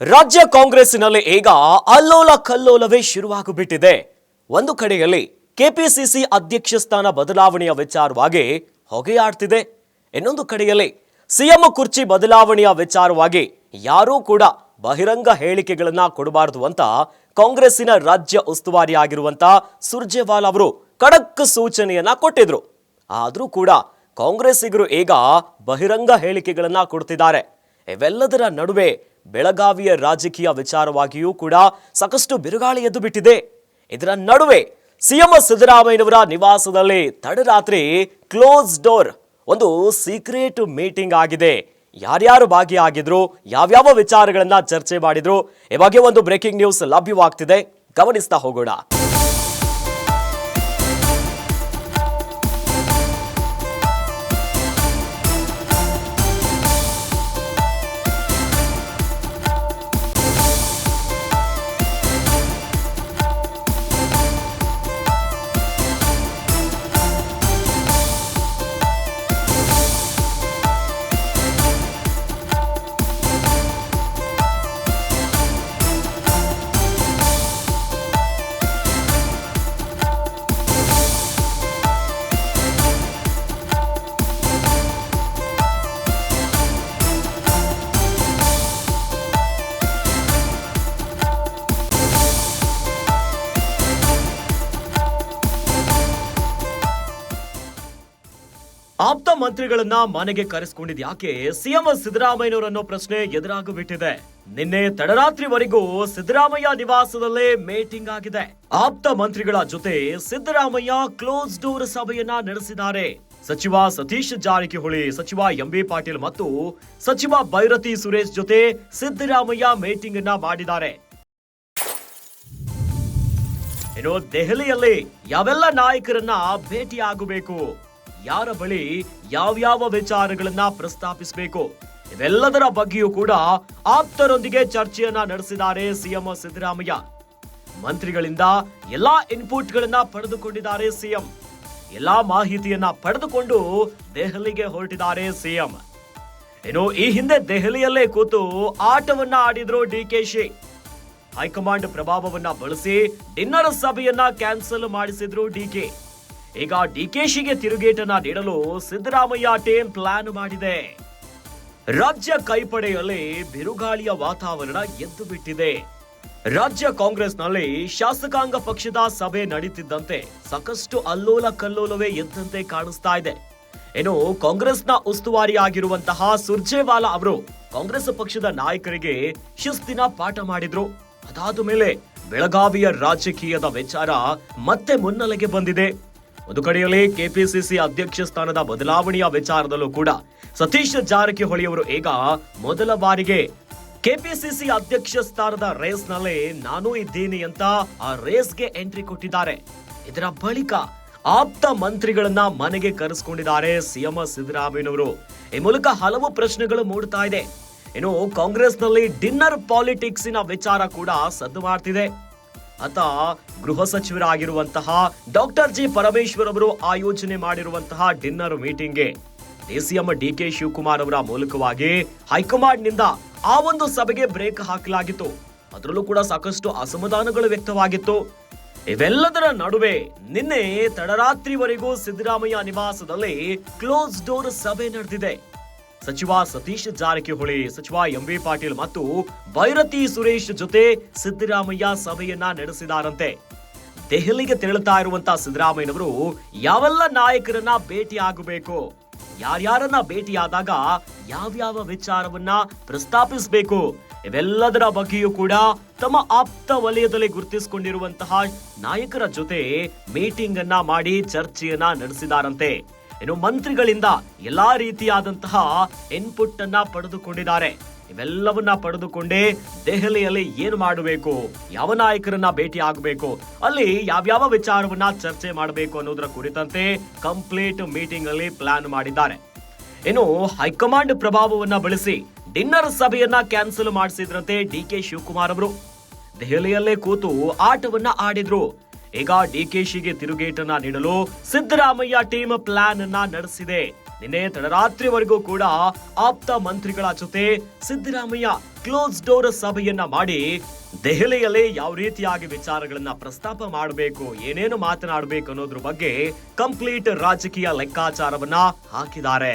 ರಾಜ್ಯ ಕಾಂಗ್ರೆಸ್ಸಿನಲ್ಲಿ ಈಗ ಅಲ್ಲೋಲ ಕಲ್ಲೋಲವೇ ಶುರುವಾಗಿಬಿಟ್ಟಿದೆ. ಒಂದು ಕಡೆಯಲ್ಲಿ ಕೆಪಿಸಿಸಿ ಅಧ್ಯಕ್ಷ ಸ್ಥಾನ ಬದಲಾವಣೆಯ ವಿಚಾರವಾಗಿ ಹೊಗೆಯಾಡ್ತಿದೆ. ಇನ್ನೊಂದು ಕಡೆಯಲ್ಲಿ ಸಿಎಂ ಕುರ್ಚಿ ಬದಲಾವಣೆಯ ವಿಚಾರವಾಗಿ ಯಾರೂ ಕೂಡ ಬಹಿರಂಗ ಹೇಳಿಕೆಗಳನ್ನ ಕೊಡಬಾರದು ಅಂತ ಕಾಂಗ್ರೆಸ್ಸಿನ ರಾಜ್ಯ ಉಸ್ತುವಾರಿ ಆಗಿರುವಂತ ಸುರ್ಜೇವಾಲ್ ಅವರು ಖಡಕ್ ಸೂಚನೆಯನ್ನ ಕೊಟ್ಟಿದ್ರು. ಆದರೂ ಕೂಡ ಕಾಂಗ್ರೆಸ್ಸಿಗರು ಈಗ ಬಹಿರಂಗ ಹೇಳಿಕೆಗಳನ್ನ ಕೊಡ್ತಿದ್ದಾರೆ. ಇವೆಲ್ಲದರ ನಡುವೆ ಬೆಳಗಾವಿಯ ರಾಜಕೀಯ ವಿಚಾರವಾಗಿಯೂ ಕೂಡ ಸಾಕಷ್ಟು ಬಿರುಗಾಳಿ ಎದ್ದು ಬಿಟ್ಟಿದೆ. ಇದರ ನಡುವೆ ಸಿಎಂ ಸಿದ್ದರಾಮಯ್ಯನವರ ನಿವಾಸದಲ್ಲಿ ತಡರಾತ್ರಿ ಕ್ಲೋಸ್ ಡೋರ್, ಒಂದು ಸೀಕ್ರೆಟ್ ಮೀಟಿಂಗ್ ಆಗಿದೆ. ಯಾರ್ಯಾರು ಭಾಗಿಯಾಗಿದ್ರು, ಯಾವ್ಯಾವ ವಿಚಾರಗಳನ್ನ ಚರ್ಚೆ ಮಾಡಿದ್ರು, ಈ ಬಗ್ಗೆ ಒಂದು ಬ್ರೇಕಿಂಗ್ ನ್ಯೂಸ್ ಲಭ್ಯವಾಗ್ತಿದೆ. ಗಮನಿಸ್ತಾ ಹೋಗೋಣ. ಆಪ್ತ ಮಂತ್ರಿಗಳನ್ನ ಮನೆಗೆ ಕರೆಸ್ಕೊಂಡಿದ್ ಯಾಕೆ? ಸಿಎಂ ಸಿದ್ದರಾಮಯ್ಯನವರನ್ನೋ ಪ್ರಶ್ನೆ ಎದುರಾಗಿಬಿಟ್ಟಿದೆ. ನಿನ್ನೆ ತಡರಾತ್ರಿವರೆಗೂ ಸಿದ್ದರಾಮಯ್ಯ ನಿವಾಸದಲ್ಲೇ ಮೀಟಿಂಗ್ ಆಗಿದೆ. ಆಪ್ತ ಮಂತ್ರಿಗಳ ಜೊತೆ ಸಿದ್ದರಾಮಯ್ಯ ಕ್ಲೋಸ್ ಡೋರ್ ಸಭೆಯನ್ನ ನಡೆಸಿದ್ದಾರೆ. ಸಚಿವ ಸತೀಶ್ ಜಾರಕಿಹೊಳಿ, ಸಚಿವ ಎಂಬಿ ಪಾಟೀಲ್ ಮತ್ತು ಸಚಿವ ಭೈರತಿ ಸುರೇಶ್ ಜೊತೆ ಸಿದ್ದರಾಮಯ್ಯ ಮೀಟಿಂಗ್ ಅನ್ನ ಮಾಡಿದ್ದಾರೆ. ಇನ್ನು ದೆಹಲಿಯಲ್ಲಿ ಯಾವೆಲ್ಲ ನಾಯಕರನ್ನ ಭೇಟಿಯಾಗಬೇಕು? ಯಾರ ಬಳಿ ಯಾವ್ಯಾವ ವಿಚಾರಗಳನ್ನ ಪ್ರಸ್ತಾಪಿಸಬೇಕು? ಇವೆಲ್ಲದರ ಬಗ್ಗೆಯೂ ಕೂಡ ಆಪ್ತರೊಂದಿಗೆ ಚರ್ಚೆಯನ್ನ ನಡೆಸಿದ್ದಾರೆ ಸಿಎಂ ಸಿದ್ದರಾಮಯ್ಯ. ಮಂತ್ರಿಗಳಿಂದ ಎಲ್ಲಾ ಇನ್ಪುಟ್ಗಳನ್ನ ಪಡೆದುಕೊಂಡಿದ್ದಾರೆ ಸಿಎಂ. ಎಲ್ಲಾ ಮಾಹಿತಿಯನ್ನ ಪಡೆದುಕೊಂಡು ದೆಹಲಿಗೆ ಹೊರಟಿದ್ದಾರೆ ಸಿಎಂ. ಇನ್ನು ಈ ಹಿಂದೆ ದೆಹಲಿಯಲ್ಲೇ ಕೂತು ಆಟವನ್ನ ಆಡಿದ್ರು ಡಿಕೆಶಿ ಹೈಕಮಾಂಡ್ ಪ್ರಭಾವವನ್ನ ಬಳಸಿ ಡಿನ್ನರ್ ಸಭೆಯನ್ನ ಕ್ಯಾನ್ಸಲ್ ಮಾಡಿಸಿದ್ರು ಡಿಕೆ ಈಗ ಡಿಕೆಶಿಗೆ ತಿರುಗೇಟನ್ನ ನೀಡಲು ಸಿದ್ದರಾಮಯ್ಯ ಟೀಮ್ ಪ್ಲಾನ್ ಮಾಡಿದೆ. ರಾಜ್ಯ ಕೈಪಡೆಯಲ್ಲಿ ಬಿರುಗಾಳಿಯ ವಾತಾವರಣ ಎದ್ದು ಬಿಟ್ಟಿದೆ. ರಾಜ್ಯ ಕಾಂಗ್ರೆಸ್ನಲ್ಲಿ ಶಾಸಕಾಂಗ ಪಕ್ಷದ ಸಭೆ ನಡೀತಿದ್ದಂತೆ ಸಾಕಷ್ಟು ಅಲ್ಲೋಲ ಕಲ್ಲೋಲವೇ ಎದ್ದಂತೆ ಕಾಣಿಸ್ತಾ ಇದೆ. ಇನ್ನು ಕಾಂಗ್ರೆಸ್ನ ಉಸ್ತುವಾರಿ ಆಗಿರುವಂತಹ ಸುರ್ಜೇವಾಲಾ ಅವರು ಕಾಂಗ್ರೆಸ್ ಪಕ್ಷದ ನಾಯಕರಿಗೆ ಶಿಸ್ತಿನ ಪಾಠ ಮಾಡಿದ್ರು. ಅದಾದ ಮೇಲೆ ಬೆಳಗಾವಿಯ ರಾಜಕೀಯದ ವಿಚಾರ ಮತ್ತೆ ಮುನ್ನೆಲೆಗೆ ಬಂದಿದೆ. ಒಂದು ಕಡೆಯಲ್ಲಿ ಕೆಪಿಸಿಸಿ ಅಧ್ಯಕ್ಷ ಸ್ಥಾನದ ಬದಲಾವಣೆಯ ವಿಚಾರದಲ್ಲೂ ಕೂಡ ಸತೀಶ್ ಜಾರಕಿಹೊಳಿ ಅವರು ಈಗ ಮೊದಲ ಬಾರಿಗೆ ಕೆಪಿಸಿಸಿ ಅಧ್ಯಕ್ಷ ಸ್ಥಾನದ ರೇಸ್ನಲ್ಲಿ ನಾನು ಇದ್ದೀನಿ ಅಂತ ಆ ರೇಸ್ಗೆ ಎಂಟ್ರಿ ಕೊಟ್ಟಿದ್ದಾರೆ. ಇದರ ಬಳಿಕ ಆಪ್ತ ಮಂತ್ರಿಗಳನ್ನ ಮನೆಗೆ ಕರೆಸ್ಕೊಂಡಿದ್ದಾರೆ ಸಿಎಂ ಸಿದ್ದರಾಮಯ್ಯನವರು. ಈ ಮೂಲಕ ಹಲವು ಪ್ರಶ್ನೆಗಳು ಮೂಡ್ತಾ ಇದೆ. ಇನ್ನು ಕಾಂಗ್ರೆಸ್ನಲ್ಲಿ ಡಿನ್ನರ್ ಪಾಲಿಟಿಕ್ಸಿನ ವಿಚಾರ ಕೂಡ ಸದ್ದು ಮಾಡ್ತಿದೆ. ಆತ ಗೃಹ ಸಚಿವರಾಗಿರುವಂತಹ ಡಾಕ್ಟರ್ ಜಿ ಪರಮೇಶ್ವರ್ ಅವರು ಆಯೋಜನೆ ಮಾಡಿರುವಂತಹ ಡಿನ್ನರ್ ಮೀಟಿಂಗ್ಗೆ ಡಿಸಿಎಂ ಡಿಕೆ ಶಿವಕುಮಾರ್ ಅವರ ಮೂಲಕವಾಗಿ ಹೈಕಮಾಂಡ್ನಿಂದ ಆ ಒಂದು ಸಭೆಗೆ ಬ್ರೇಕ್ ಹಾಕಲಾಗಿತ್ತು. ಅದರಲ್ಲೂ ಕೂಡ ಸಾಕಷ್ಟು ಅಸಮಾಧಾನಗಳು ವ್ಯಕ್ತವಾಗಿತ್ತು. ಇವೆಲ್ಲದರ ನಡುವೆ ನಿನ್ನೆ ತಡರಾತ್ರಿವರೆಗೂ ಸಿದ್ದರಾಮಯ್ಯ ನಿವಾಸದಲ್ಲಿ ಕ್ಲೋಸ್ ಡೋರ್ ಸಭೆ ನಡೆದಿದೆ. ಸಚಿವ ಸತೀಶ್ ಜಾರಕಿಹೊಳಿ, ಸಚಿವ ಎಂಬಿ ಪಾಟೀಲ್ ಮತ್ತು ಭೈರತಿ ಸುರೇಶ್ ಜೊತೆ ಸಿದ್ದರಾಮಯ್ಯ ಸಭೆಯನ್ನ ನಡೆಸಿದಾರಂತೆ. ದೆಹಲಿಗೆ ತೆರಳುತ್ತಾ ಇರುವಂತ ಸಿದ್ದರಾಮಯ್ಯನವರು ಯಾವೆಲ್ಲ ನಾಯಕರನ್ನ ಭೇಟಿ ಆಗಬೇಕು? ಯಾರ್ಯಾರನ್ನ ಭೇಟಿಯಾದಾಗ ಯಾವ್ಯಾವ ವಿಚಾರವನ್ನ ಪ್ರಸ್ತಾಪಿಸಬೇಕು? ಇವೆಲ್ಲದರ ಬಗ್ಗೆಯೂ ಕೂಡ ತಮ್ಮ ಆಪ್ತ ವಲಯದಲ್ಲಿ ಗುರುತಿಸಿಕೊಂಡಿರುವಂತಹ ನಾಯಕರ ಜೊತೆ ಮೀಟಿಂಗ್ ಅನ್ನ ಮಾಡಿ ಚರ್ಚೆಯನ್ನ ನಡೆಸಿದಾರಂತೆ. ಇನ್ನು ಮಂತ್ರಿಗಳಿಂದ ಎಲ್ಲಾ ರೀತಿಯಾದಂತಹ ಇನ್ಪುಟ್ ಅನ್ನ ಪಡೆದುಕೊಂಡಿದ್ದಾರೆ. ಇವೆಲ್ಲವನ್ನ ಪಡೆದುಕೊಂಡೇ ದೆಹಲಿಯಲ್ಲಿ ಏನು ಮಾಡಬೇಕು, ಯಾವ ನಾಯಕರನ್ನ ಭೇಟಿ ಆಗಬೇಕು, ಅಲ್ಲಿ ಯಾವ್ಯಾವ ವಿಚಾರವನ್ನ ಚರ್ಚೆ ಮಾಡಬೇಕು ಅನ್ನೋದರ ಕುರಿತಂತೆ ಕಂಪ್ಲೀಟ್ ಮೀಟಿಂಗ್ ಅಲ್ಲಿ ಪ್ಲಾನ್ ಮಾಡಿದ್ದಾರೆ. ಏನು ಹೈಕಮಾಂಡ್ ಪ್ರಭಾವವನ್ನ ಬಳಸಿ ಡಿನ್ನರ್ ಸಭೆಯನ್ನ ಕ್ಯಾನ್ಸಲ್ ಮಾಡಿಸಿದ್ರಂತೆ ಡಿ ಕೆ ಶಿವಕುಮಾರ್ ಅವರು. ದೆಹಲಿಯಲ್ಲೇ ಕೂತು ಆಟವನ್ನ ಆಡಿದ್ರು. ಈಗ ಡಿಕೆಶಿಗೆ ತಿರುಗೇಟನ್ನ ನೀಡಲು ಸಿದ್ದರಾಮಯ್ಯ ಟೀಮ್ ಪ್ಲಾನ್ ಅನ್ನ ನಡೆಸಿದೆ. ನಿನ್ನೆ ತಡರಾತ್ರಿವರೆಗೂ ಕೂಡ ಆಪ್ತ ಮಂತ್ರಿಗಳ ಜೊತೆ ಸಿದ್ದರಾಮಯ್ಯ ಕ್ಲೋಸ್ ಡೋರ್ ಸಭೆಯನ್ನ ಮಾಡಿ ದೆಹಲಿಯಲ್ಲಿ ಯಾವ ರೀತಿಯಾಗಿ ವಿಚಾರಗಳನ್ನ ಪ್ರಸ್ತಾಪ ಮಾಡಬೇಕು, ಏನೇನು ಮಾತನಾಡಬೇಕು ಅನ್ನೋದ್ರ ಬಗ್ಗೆ ಕಂಪ್ಲೀಟ್ ರಾಜಕೀಯ ಲೆಕ್ಕಾಚಾರವನ್ನ ಹಾಕಿದ್ದಾರೆ.